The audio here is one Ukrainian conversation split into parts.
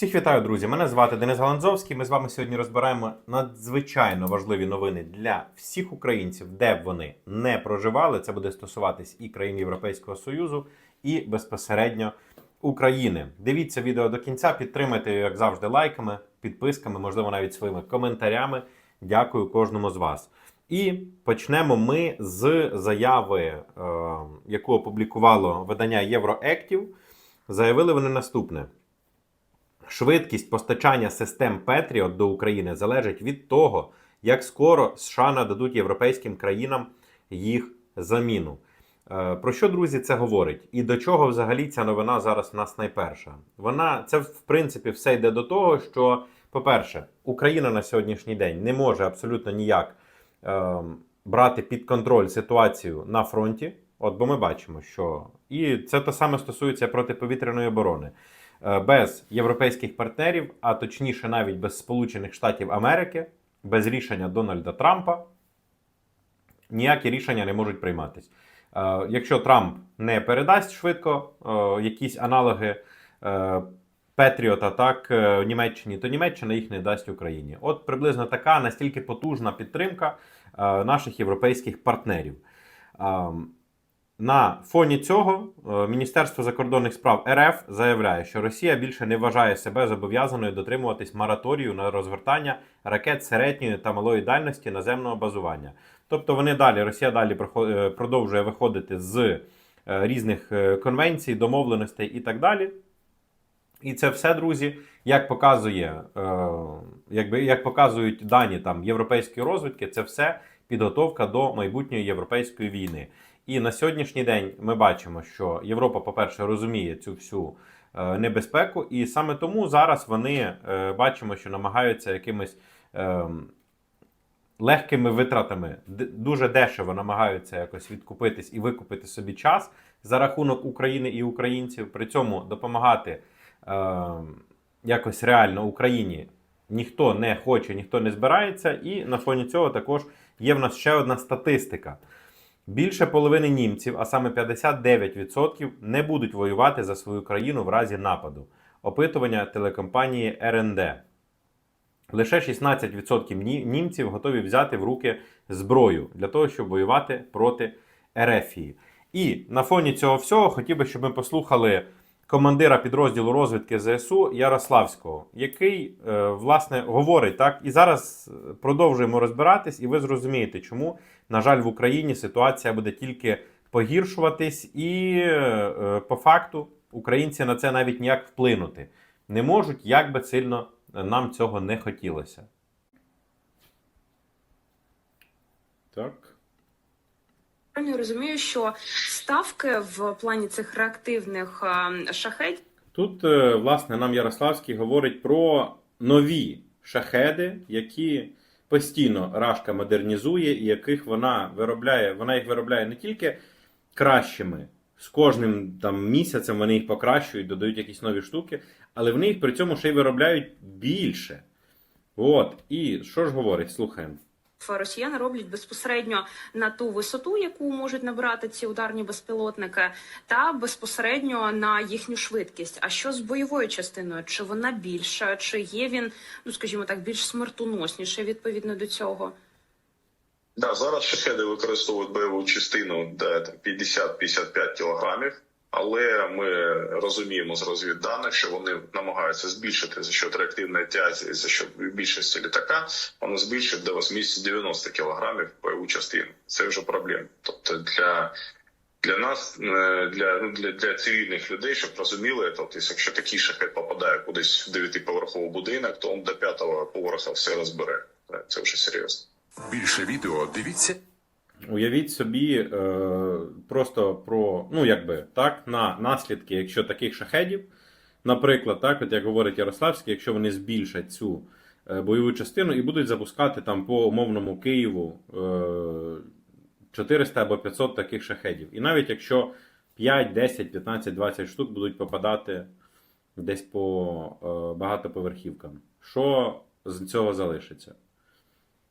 Всіх вітаю, друзі! Мене звати Денис Галанзовський. Ми з вами сьогодні розбираємо надзвичайно важливі новини для всіх українців, де б вони не проживали. Це буде стосуватись і країн Європейського Союзу, і безпосередньо України. Дивіться відео до кінця, підтримайте його, як завжди, лайками, підписками, можливо, навіть своїми коментарями. Дякую кожному з вас. І почнемо ми з заяви, е, яку опублікувало видання Євроектів. Заявили вони наступне. Швидкість постачання систем Петріот до України залежить від того, як скоро США нададуть європейським країнам їх заміну. Е, Про що, друзі, це говорить? І до чого взагалі ця новина зараз в нас найперша? Вона це в принципі все йде до того, що, по-перше, Україна на сьогоднішній день не може абсолютно ніяк е, брати під контроль ситуацію на фронті. От бо ми бачимо, що і це те саме стосується протиповітряної оборони. Е, Без європейських партнерів, а точніше, навіть без Сполучених Штатів Америки, без рішення Дональда Трампа, ніякі рішення не можуть прийматись. Е, Якщо Трамп не передасть швидко е, якісь аналоги Петріота так Німеччині, то Німеччина їх не дасть Україні. От приблизно така настільки потужна підтримка наших європейських партнерів. На фоні цього е, Міністерство закордонних справ РФ заявляє, що Росія більше не вважає себе зобов'язаною дотримуватись мораторію на розвертання ракет середньої та малої дальності наземного базування. Тобто вони далі, Росія далі е, продовжує виходити з е, різних конвенцій, домовленостей і так далі. І це все, друзі, як показує, якби, як показують дані там європейської розвідки, це все підготовка до майбутньої європейської війни. І на сьогоднішній день ми бачимо, що Європа, по-перше, розуміє цю всю е, небезпеку, і саме тому зараз вони е, бачимо, що намагаються якимись е, легкими витратами, дуже дешево намагаються якось відкупитись і викупити собі час за рахунок України і українців. При цьому допомагати е, якось реально Україні ніхто не хоче, ніхто не збирається. І на фоні цього також є в нас ще одна статистика. Більше половини німців, а саме 59%, не будуть воювати за свою країну в разі нападу. Опитування телекомпанії РНД. Лише 16% німців готові взяти в руки зброю для того, щоб воювати проти Ерефії. І на фоні цього всього хотів би, щоб ми послухали командира підрозділу розвідки ЗСУ Ярославського, який е, власне говорить так. І зараз е, продовжуємо розбиратись, і ви зрозумієте, чому, на жаль, в Україні ситуація буде тільки погіршуватись, і е, по факту українці на це навіть ніяк вплинути не можуть, як би сильно нам цього не хотілося. Так. Правильно розумію, що ставки в плані цих реактивних е, шахетів Тут, е, власне, нам Ярославський говорить про нові шахеди, які постійно Рашка модернізує, і яких вона виробляє. Вона їх виробляє не тільки кращими. З кожним там місяцем вони їх покращують, додають якісь нові штуки, але вони їх при цьому ще й виробляють більше. От. І що ж говорить? Слухаємо. Росіяни роблять безпосередньо на ту висоту, яку можуть набирати ці ударні безпілотники, та безпосередньо на їхню швидкість. А що з бойовою частиною? Чи вона більша, чи є він, ну скажімо так, більш смертоносніше відповідно до цього? Да, зараз шахеди використовують бойову частину де там 50-55 кілограмів, але ми розуміємо з розвідданих, що вони намагаються збільшити за счет реактивної тязі, за счет більшості літака, вони збільшують до 80-90 кілограмів бойову частину. Це вже проблема. Тобто для для нас, е, для ну для, для цивільних людей, щоб розуміли, тобто, якщо такий шахет попадає кудись в дев'ятиповерховий будинок, то він до п'ятого поверха все розбере. Це вже серйозно. Більше відео дивіться Уявіть собі е, просто про, ну якби так, на наслідки, якщо таких шахедів, наприклад, так, от як говорить Ярославський, якщо вони збільшать цю е, бойову частину і будуть запускати там по умовному Києву е, 400 або 500 таких шахедів. І навіть якщо 5, 10, 15, 20 штук будуть попадати десь по е, багатоповерхівкам, що з цього залишиться?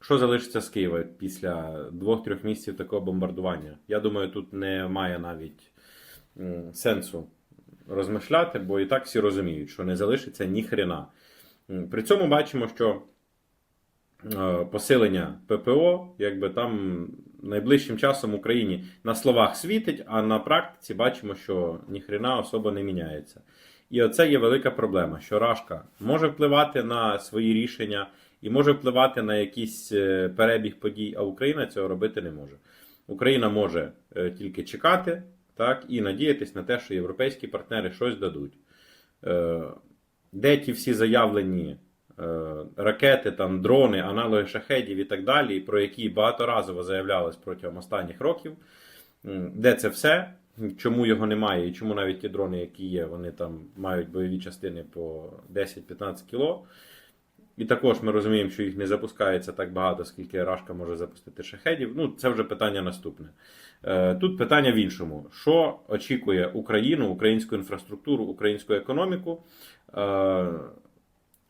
Що залишиться з Києва після двох-трьох місяців такого бомбардування? Я думаю, тут немає навіть сенсу розмишляти, бо і так всі розуміють, що не залишиться ні хрена. При цьому бачимо, що е, посилення ППО, якби там найближчим часом Україні на словах світить, а на практиці бачимо, що ніхрена особо не міняється. І оце є велика проблема, що Рашка може впливати на свої рішення і може впливати на якийсь е, перебіг подій, а Україна цього робити не може. Україна може е, тільки чекати так, і надіятись на те, що європейські партнери щось дадуть. Е, Де ті всі заявлені ракети, там, дрони, аналоги шахедів і так далі, про які багаторазово заявлялось протягом останніх років, де це все, чому його немає, і чому навіть ті дрони, які є, вони там мають бойові частини по 10-15 кіло. І також ми розуміємо, що їх не запускається так багато, скільки Рашка може запустити шахедів. Ну, це вже питання наступне. Е, Тут питання в іншому: що очікує Україну, українську інфраструктуру, українську економіку? Е,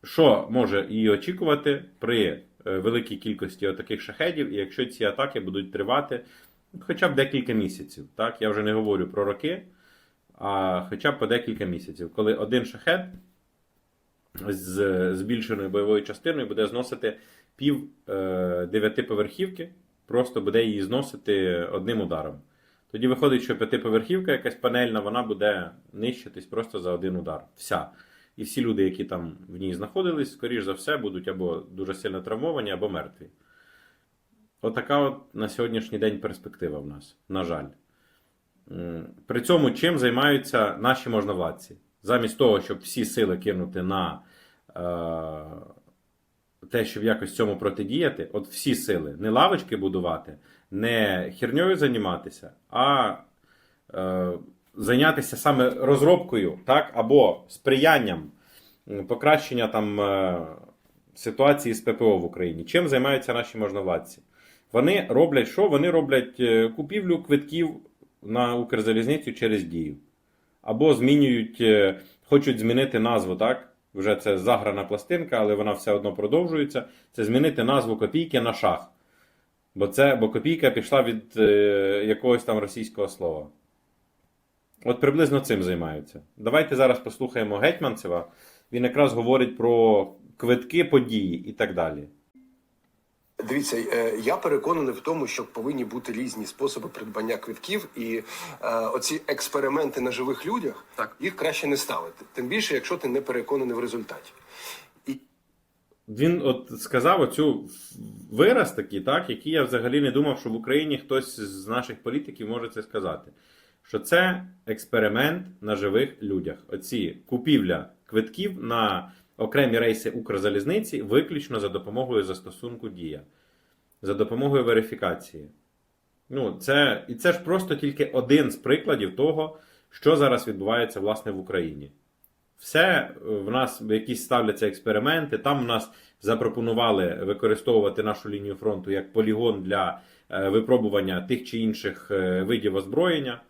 Що може її очікувати при е, великій кількості таких шахедів, і якщо ці атаки будуть тривати хоча б декілька місяців? Так? Я вже не говорю про роки, а хоча б по декілька місяців, коли один шахед з збільшеною бойовою частиною буде зносити пів е, дев'ятиповерхівки, просто буде її зносити одним ударом. Тоді виходить, що п'ятиповерхівка, якась панельна, вона буде нищитись просто за один удар. Вся. І всі люди, які там в ній знаходились, скоріш за все, будуть або дуже сильно травмовані, або мертві. Отака от на сьогоднішній день перспектива в нас, на жаль. При цьому чим займаються наші можновладці? Замість того, щоб всі сили кинути на е, те, щоб якось цьому протидіяти, от всі сили, не лавочки будувати, не херньою займатися, а е, зайнятися саме розробкою, так, або сприянням покращення там е, ситуації з ППО в Україні. Чим займаються наші можновладці? Вони роблять що? Вони роблять е, купівлю квитків на Укрзалізницю через дію. Або змінюють, е, хочуть змінити назву, так? Вже це заграна пластинка, але вона все одно продовжується. Це змінити назву копійки на шах. Бо, це, бо копійка пішла від е, якогось там російського слова. От приблизно цим займаються. Давайте зараз послухаємо Гетьманцева. Він якраз говорить про квитки, події і так далі. Дивіться, е, я переконаний в тому, що повинні бути різні способи придбання квитків, і е, оці експерименти на живих людях Так. їх краще не ставити. Тим більше, якщо ти не переконаний в результаті. І Він от сказав оцю вираз такий, так, який я взагалі не думав, що в Україні хтось з наших політиків може це сказати. Що це експеримент на живих людях. Оці купівля квитків на окремі рейси Укрзалізниці виключно за допомогою застосунку Дія, за допомогою верифікації. Ну, це, і це ж просто тільки один з прикладів того, що зараз відбувається власне в Україні. Все е, в нас якісь ставляться експерименти. Там в нас запропонували використовувати нашу лінію фронту як полігон для е, випробування тих чи інших е, видів озброєння.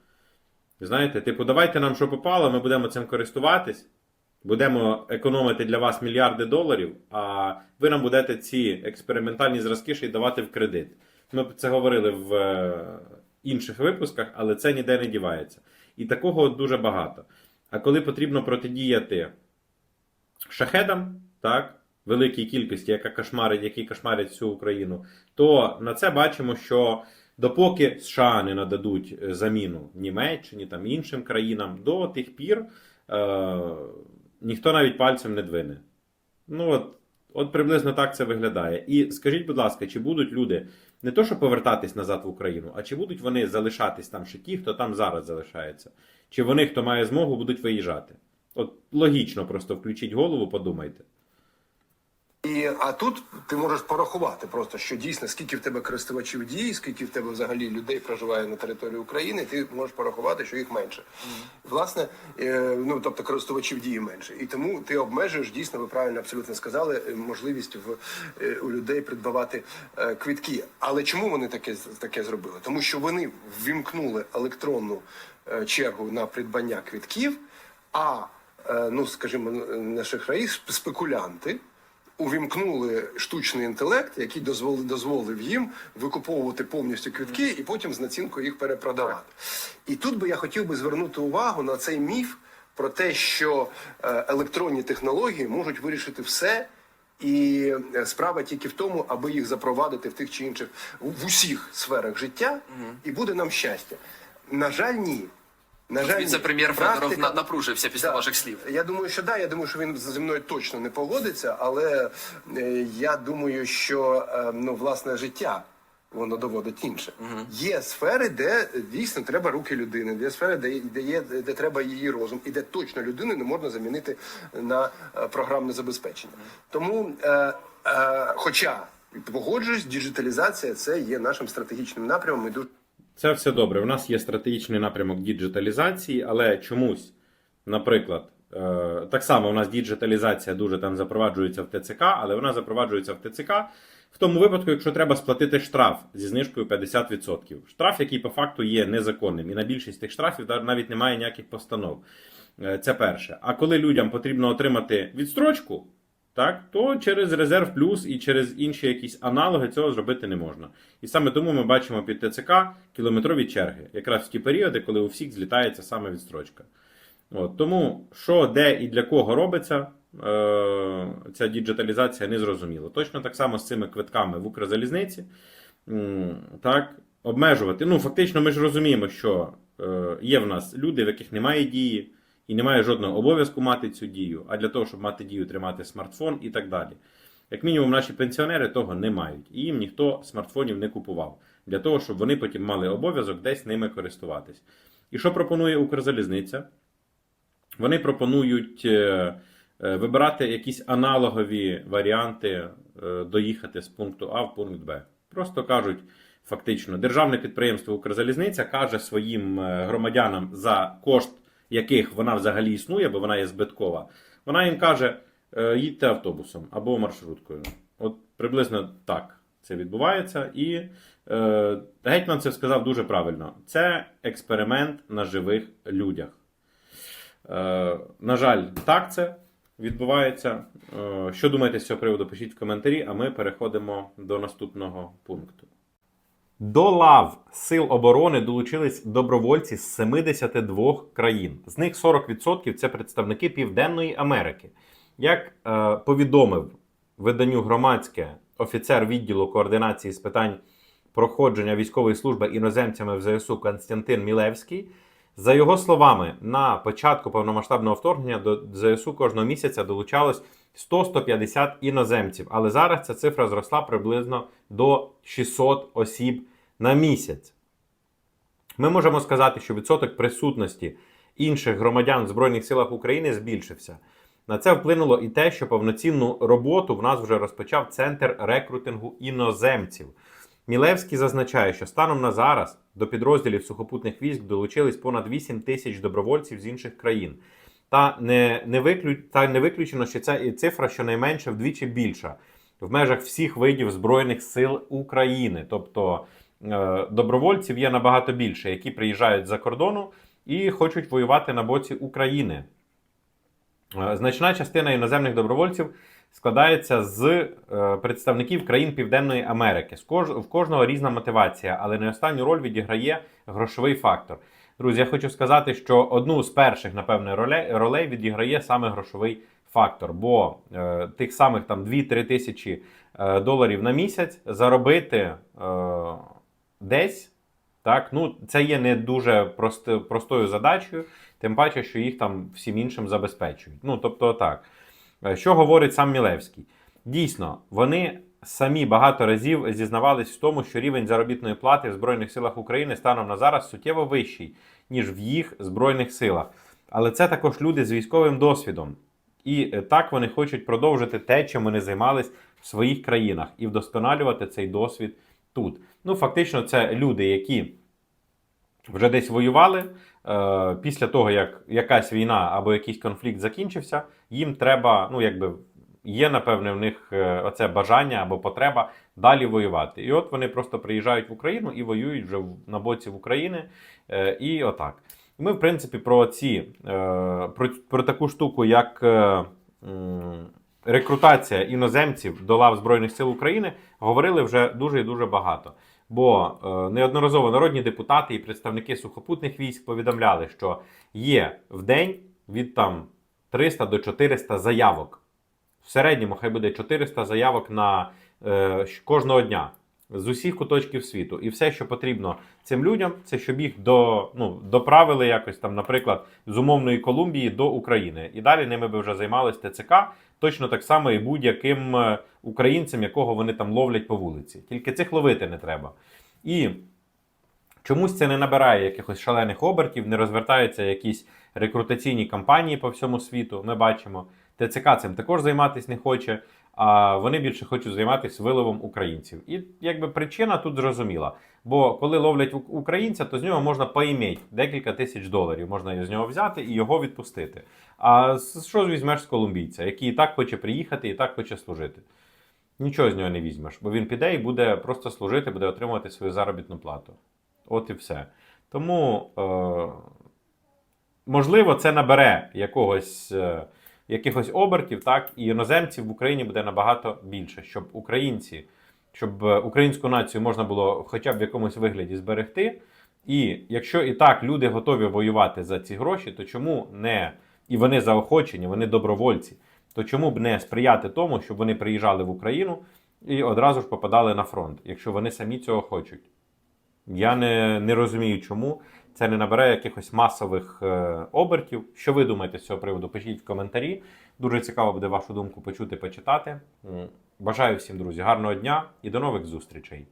Знаєте, типу, давайте нам що попало, ми будемо цим користуватись, будемо економити для вас мільярди доларів, а ви нам будете ці експериментальні зразки ще й давати в кредит. Ми це говорили в е, інших випусках, але це ніде не дівається. І такого дуже багато. А коли потрібно протидіяти шахедам, так, великій кількості, яка кошмарить, які кошмарять всю Україну, то на це бачимо, що допоки США не нададуть е, заміну Німеччині там іншим країнам, до тих пір е, ніхто навіть пальцем не двине. Ну от, от приблизно так це виглядає. І скажіть, будь ласка, чи будуть люди не то, що повертатись назад в Україну, а чи будуть вони залишатись там ще ті, хто там зараз залишається? Чи вони, хто має змогу, будуть виїжджати? От логічно просто включіть голову, подумайте. І, а тут ти можеш порахувати просто, що дійсно скільки в тебе користувачів дії, скільки в тебе взагалі людей проживає на території України, ти можеш порахувати, що їх менше. Власне, е, ну тобто користувачів дії менше. І тому ти обмежуєш дійсно, ви правильно абсолютно сказали, е, можливість в е, у людей придбавати е, квитки. Але чому вони таке таке зробили? Тому що вони ввімкнули електронну е, чергу на придбання квитків, а е, ну скажімо, на шахраї спекулянти увімкнули штучний інтелект, який дозволив, дозволив їм викуповувати повністю квитки і потім з націнкою їх перепродавати. І тут би я хотів би звернути увагу на цей міф про те, що е, електронні технології можуть вирішити все. І е, справа тільки в тому, аби їх запровадити в тих чи інших в усіх сферах життя, і буде нам щастя. На жаль, ні. На жаль. Віце-прем'єр Федоров Практика- напружився після Да. ваших слів. Я думаю, що да. Я думаю, що він зі мною точно не погодиться, але е, я думаю, що е, ну власне життя. Воно доводить інше. Є сфери, де дійсно треба руки людини, є сфери, де, де, є, де треба її розум, і де точно людину не можна замінити на е, програмне забезпечення. Тому, е, е, хоча погоджуюсь, діджиталізація це є нашим стратегічним напрямом. І дуже Це все добре. У нас є стратегічний напрямок діджиталізації, але чомусь, наприклад, е, так само у нас діджиталізація дуже там запроваджується в ТЦК, але вона запроваджується в ТЦК в тому випадку, якщо треба сплатити штраф зі знижкою 50%. Штраф, який по факту є незаконним, і на більшість тих штрафів навіть немає ніяких постанов. Е, Це перше. А коли людям потрібно отримати відстрочку, так, то через резерв плюс і через інші якісь аналоги цього зробити не можна. І саме тому ми бачимо під ТЦК кілометрові черги, якраз в ті періоди, коли у всіх злітається саме відстрочка. От, тому що, де і для кого робиться, е, ця діджиталізація не зрозуміло. Точно так само з цими квитками в Укрзалізниці. Так, обмежувати. Ну, фактично, ми ж розуміємо, що е, є в нас люди, в яких немає дії, і немає жодного обов'язку мати цю дію. А для того, щоб мати дію, тримати смартфон і так далі. Як мінімум, наші пенсіонери того не мають, і їм ніхто смартфонів не купував для того, щоб вони потім мали обов'язок десь ними користуватись. І що пропонує Укрзалізниця? Вони пропонують е, е, вибирати якісь аналогові варіанти е, доїхати з пункту А в пункт Б. Просто кажуть, фактично, державне підприємство Укрзалізниця каже своїм громадянам за кошт, яких вона взагалі існує, бо вона є збиткова. Вона їм каже: е, їдьте автобусом або маршруткою. От приблизно так це відбувається. І е, гетьман це сказав дуже правильно: це експеримент на живих людях. Е, на жаль, так це відбувається. Е, що думаєте з цього приводу? Пишіть в коментарі, а ми переходимо до наступного пункту. До лав Сил оборони долучились добровольці з 72 країн. З них 40% це представники Південної Америки. Як е, повідомив виданню громадське офіцер відділу координації з питань проходження військової служби іноземцями в ЗСУ Константин Мілевський, за його словами, на початку повномасштабного вторгнення до ЗСУ кожного місяця долучалось 100-150 іноземців, але зараз ця цифра зросла приблизно до 600 осіб на місяць. Ми можемо сказати, що відсоток присутності інших громадян в Збройних силах України збільшився. На це вплинуло і те, що повноцінну роботу в нас вже розпочав центр рекрутингу іноземців. Мілевський зазначає, що станом на зараз до підрозділів сухопутних військ долучились понад 8 тисяч добровольців з інших країн. Та не, не, виклю... Та не виключено, що ця і цифра щонайменше вдвічі більша в межах всіх видів Збройних сил України. Тобто добровольців є набагато більше, які приїжджають з-за кордону і хочуть воювати на боці України. Е, Значна частина іноземних добровольців складається з е, представників країн Південної Америки. В кожного різна мотивація, але не останню роль відіграє грошовий фактор. Друзі, я хочу сказати, що одну з перших, напевне, ролей, відіграє саме грошовий фактор, бо е, тих самих там 2-3 тисячі е, доларів на місяць заробити е, десь. Так, ну це є не дуже прост, простою задачею, тим паче, що їх там всім іншим забезпечують. Ну, тобто, так. Е, Що говорить сам Мілевський? Дійсно, вони самі багато разів зізнавались в тому, що рівень заробітної плати в Збройних силах України станом на зараз суттєво вищий, ніж в їх Збройних силах. Але це також люди з військовим досвідом. І е, так вони хочуть продовжити те, чим вони займались в своїх країнах, і вдосконалювати цей досвід тут. Ну, фактично, це люди, які вже десь воювали. Е, після того, як якась війна або якийсь конфлікт закінчився, їм треба, ну якби є, напевне, в них е, оце бажання або потреба далі воювати. І от вони просто приїжджають в Україну і воюють вже на боці в України. Е, і отак. Ми, в принципі, про ці про, про таку штуку, як рекрутація іноземців до лав Збройних сил України, говорили вже дуже і дуже багато. Бо е, неодноразово народні депутати і представники сухопутних військ повідомляли, що є в день від там 300 до 400 заявок. В середньому хай буде 400 заявок на е, кожного дня з усіх куточків світу. І все, що потрібно цим людям, це щоб їх до, ну, доправили якось там, наприклад, з умовної Колумбії до України. І далі ними би вже займались ТЦК, точно так само і будь-яким е, українцем, якого вони там ловлять по вулиці. Тільки цих ловити не треба. І чомусь це не набирає якихось шалених обертів, не розвертаються якісь рекрутаційні кампанії по всьому світу. Ми бачимо. ТЦК цим також займатися не хоче, а вони більше хочуть займатися виловом українців. І якби причина тут зрозуміла. Бо коли ловлять українця, то з нього можна поімейти декілька тисяч доларів. Можна з нього взяти і його відпустити. А що візьмеш з колумбійця, який і так хоче приїхати, і так хоче служити? Нічого з нього не візьмеш, бо він піде і буде просто служити, буде отримувати свою заробітну плату. От і все. Тому, е, можливо, це набере якогось, е, якихось обертів, так, і іноземців в Україні буде набагато більше, щоб українці, щоб е, українську націю можна було хоча б в якомусь вигляді зберегти. І якщо і так люди готові воювати за ці гроші, то чому не і вони заохочені, вони добровольці, то чому б не сприяти тому, щоб вони приїжджали в Україну і одразу ж попадали на фронт, якщо вони самі цього хочуть? Я не, не розумію, чому це не набере якихось масових е, обертів. Що ви думаєте з цього приводу? Пишіть в коментарі. Дуже цікаво буде вашу думку почути, почитати. Бажаю всім, друзі, гарного дня і до нових зустрічей.